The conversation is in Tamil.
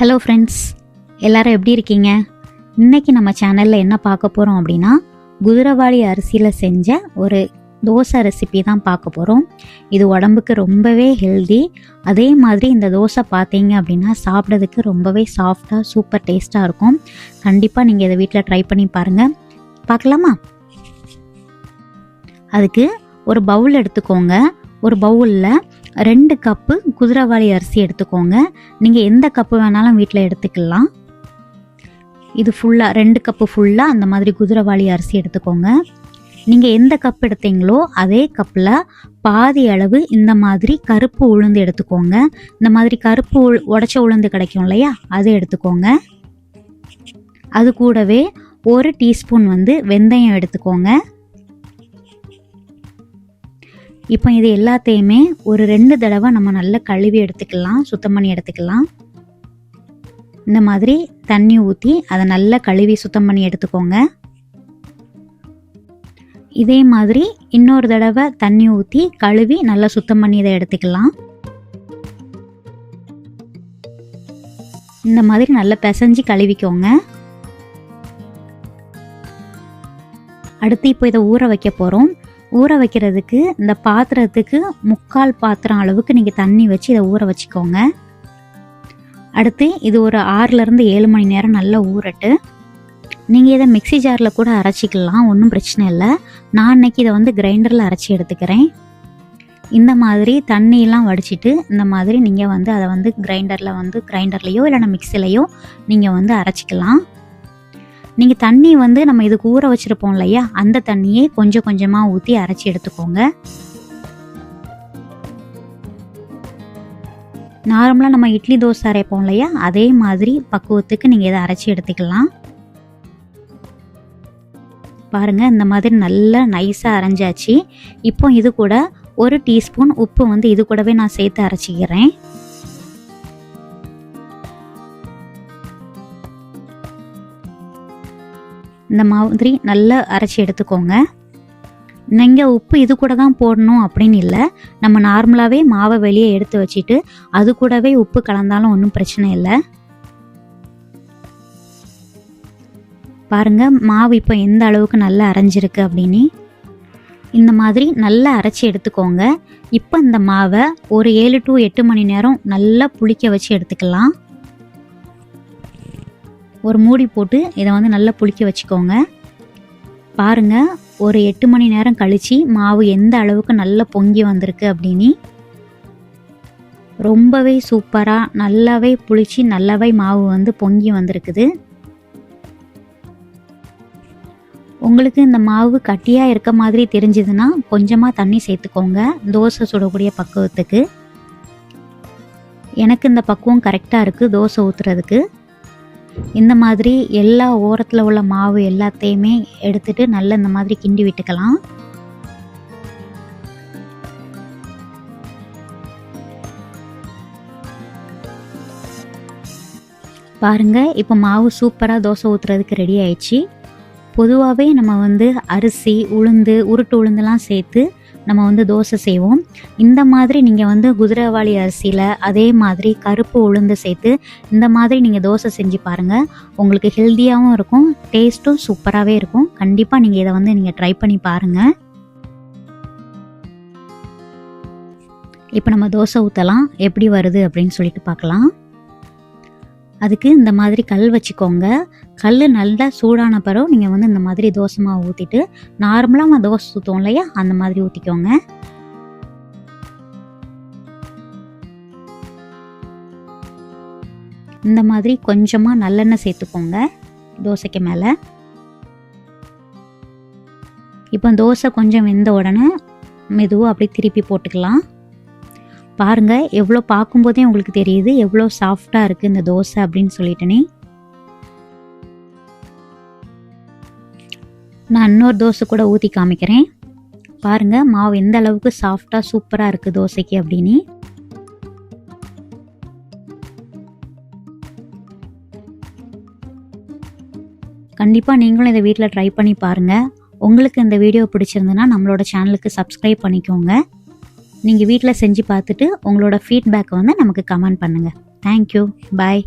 ஹலோ ஃப்ரெண்ட்ஸ் எல்லாரும் எப்படி இருக்கீங்க? இன்னைக்கு நம்ம சேனலில் என்ன பார்க்க போகிறோம் அப்படின்னா குதிரவாளி அரிசியில் செஞ்ச ஒரு தோசை ரெசிபி தான் பார்க்க போகிறோம் இது உடம்புக்கு ரொம்பவே ஹெல்தி அதே மாதிரி இந்த தோசை பார்த்தீங்க அப்படின்னா சாப்பிட்றதுக்கு ரொம்பவே சாஃப்டாக சூப்பர் டேஸ்ட்டாக இருக்கும். கண்டிப்பாக நீங்கள் இதை வீட்டில் ட்ரை பண்ணி பாருங்கள் பார்க்கலாமா? அதுக்கு ஒரு பவுல் எடுத்துக்கோங்க. ஒரு பவுலில் ரெண்டு கப்பு குதிரவாளி அரிசி எடுத்துக்கோங்க. நீங்கள் எந்த கப்பு வேணாலும் வீட்டில் எடுத்துக்கலாம். இது ஃபுல்லாக ரெண்டு கப்பு ஃபுல்லாக அந்த மாதிரி குதிரைவாளி அரிசி எடுத்துக்கோங்க. நீங்கள் எந்த கப் எடுத்தீங்களோ அதே கப்பில் பாதி அளவு இந்த மாதிரி கருப்பு உளுந்து எடுத்துக்கோங்க. இந்த மாதிரி கருப்பு உள் உடச்ச உளுந்து கிடைக்கும் இல்லையா? அதை எடுத்துக்கோங்க. அது கூடவே ஒரு டீஸ்பூன் வந்து வெந்தயம் எடுத்துக்கோங்க. இப்போ இது எல்லாத்தையுமே ஒரு ரெண்டு தடவை நம்ம நல்லா கழுவி எடுத்துக்கலாம் சுத்தம் பண்ணி எடுத்துக்கலாம். இந்த மாதிரி தண்ணி ஊற்றி அதை நல்லா கழுவி சுத்தம் பண்ணி எடுத்துக்கோங்க. இதே மாதிரி இன்னொரு தடவை தண்ணி ஊற்றி கழுவி நல்லா சுத்தம் பண்ணி இதை எடுத்துக்கலாம். இந்த மாதிரி நல்லா பிசைஞ்சு கழுவிக்கோங்க. அடுத்து இப்போ இதை ஊற வைக்க போகிறோம் ஊற வைக்கிறதுக்கு இந்த பாத்திரத்துக்கு முக்கால் பாத்திரம் அளவுக்கு நீங்கள் தண்ணி வச்சு இதை ஊற வச்சுக்கோங்க. அடுத்து இது ஒரு ஆறுலேருந்து ஏழு மணி நேரம் நல்லா ஊறட்டு. நீங்கள் இதை மிக்ஸி ஜாரில் கூட அரைச்சிக்கலாம் ஒன்றும் பிரச்சனை இல்லை. நான் அன்னைக்கு இதை வந்து கிரைண்டரில் அரைச்சி எடுத்துக்கிறேன். இந்த மாதிரி தண்ணியெல்லாம் வடிச்சிட்டு இந்த மாதிரி நீங்கள் வந்து அதை வந்து கிரைண்டரில் வந்து கிரைண்டர்லேயோ இல்லைனா மிக்சிலையோ நீங்கள் வந்து அரைச்சிக்கலாம். நீங்கள் தண்ணி வந்து நம்ம இதுக்கு ஊற வச்சுருப்போம் இல்லையா? அந்த தண்ணியே கொஞ்சம் கொஞ்சமாக ஊற்றி அரைச்சி எடுத்துக்கோங்க. நார்மலாக நம்ம இட்லி தோசை அரைப்போம் இல்லையா? அதே மாதிரி பக்குவத்துக்கு நீங்கள் இதை அரைச்சி எடுத்துக்கலாம். பாருங்கள் இந்த மாதிரி நல்லா நைஸாக அரைஞ்சாச்சு. இப்போ இது கூட ஒரு டீஸ்பூன் உப்பு வந்து இது கூடவே நான் சேர்த்து அரைச்சிக்கிறேன். இந்த மாதிரி நல்லா அரைச்சி எடுத்துக்கோங்க. நீங்கள் உப்பு இது கூட தான் போடணும் அப்படின்னு இல்லை. நம்ம நார்மலாகவே மாவை வெளியே எடுத்து வச்சுட்டு அது கூடவே உப்பு கலந்தாலும் ஒன்றும் பிரச்சனை இல்லை. பாருங்க மாவு இப்போ எந்த அளவுக்கு நல்லா அரைஞ்சிருக்கு அப்படின்னு. இந்த மாதிரி நல்லா அரைச்சி எடுத்துக்கோங்க. இப்போ இந்த மாவை ஒரு ஏழு டு எட்டு மணி நேரம் நல்லா புளிக்க வச்சு எடுத்துக்கலாம். ஒரு மூடி போட்டு இதை வந்து நல்லா புளிக்க வச்சுக்கோங்க. பாருங்கள் ஒரு எட்டு மணி நேரம் கழித்து மாவு எந்த அளவுக்கு நல்லா பொங்கி வந்திருக்கு அப்படின்னு. ரொம்பவே சூப்பராக நல்லாவே புளிச்சு நல்லாவே மாவு வந்து பொங்கி வந்திருக்குது. உங்களுக்கு இந்த மாவு கட்டியாக இருக்க மாதிரி தெரிஞ்சதுன்னா கொஞ்சமாக தண்ணி சேர்த்துக்கோங்க தோசை சுடக்கூடிய பக்குவத்துக்கு. எனக்கு இந்த பக்குவம் கரெக்டாக இருக்குது தோசை ஊற்றுறதுக்கு இந்த மாதிரி எல்லா ஓரத்தில் உள்ள மாவு எல்லாத்தையுமே எடுத்துட்டு நல்லா இந்த மாதிரி கிண்டி விட்டுக்கலாம். பாருங்க இப்போ மாவு சூப்பராக தோசை ஊற்றுறதுக்கு ரெடி ஆயிடுச்சு. பொதுவாகவே நம்ம வந்து அரிசி உளுந்து உருட்டு உளுந்துலாம் சேர்த்து நம்ம வந்து தோசை செய்வோம். இந்த மாதிரி நீங்கள் வந்து குதிரைவாளி அரிசியில் அதே மாதிரி கருப்பு உளுந்து சேர்த்து இந்த மாதிரி நீங்கள் தோசை செஞ்சு பாருங்கள் உங்களுக்கு ஹெல்த்தியாகவும் இருக்கும் டேஸ்ட்டும் சூப்பராகவே இருக்கும். கண்டிப்பாக நீங்கள் இதை வந்து நீங்கள் ட்ரை பண்ணி பாருங்கள் இப்போ நம்ம தோசை ஊற்றலாம் எப்படி வருது அப்படின்னு சொல்லிட்டு பார்க்கலாம். அதுக்கு இந்த மாதிரி கல் வச்சுக்கோங்க. கல் நல்லா சூடான பிறகு நீங்கள் வந்து இந்த மாதிரி தோசை மாவு ஊற்றிட்டு நார்மலாக நம்ம தோசை ஊற்றுவோம் இல்லையா? அந்த மாதிரி ஊற்றிக்கோங்க இந்த மாதிரி கொஞ்சமாக நல்லெண்ணெய் சேர்த்துக்கோங்க தோசைக்கு மேலே. இப்போ தோசை கொஞ்சம் வெந்த உடனே மெதுவாக அப்படியே திருப்பி போட்டுக்கலாம். பாருங்கள் எவ்வளோ பார்க்கும்போதே உங்களுக்கு தெரியுது எவ்வளோ சாஃப்டாக இருக்குது இந்த தோசை அப்படின்னு சொல்லிட்டேனே. நான் இன்னொரு தோசை கூட ஊற்றி காமிக்கிறேன். பாருங்கள் மாவு எந்த அளவுக்கு சாஃப்டாக சூப்பராக இருக்குது தோசைக்கு அப்படின்னு. கண்டிப்பாக நீங்களும் இதை வீட்டில் ட்ரை பண்ணி பாருங்கள் உங்களுக்கு இந்த வீடியோ பிடிச்சிருந்துன்னா நம்மளோட சேனலுக்கு சப்ஸ்கிரைப் பண்ணிக்கோங்க. நீங்கள் வீட்டில் செஞ்சு பார்த்துட்டு உங்களோட ஃபீட்பேக்கை வந்து நமக்கு கமெண்ட் பண்ணுங்கள் தேங்க்யூ பாய்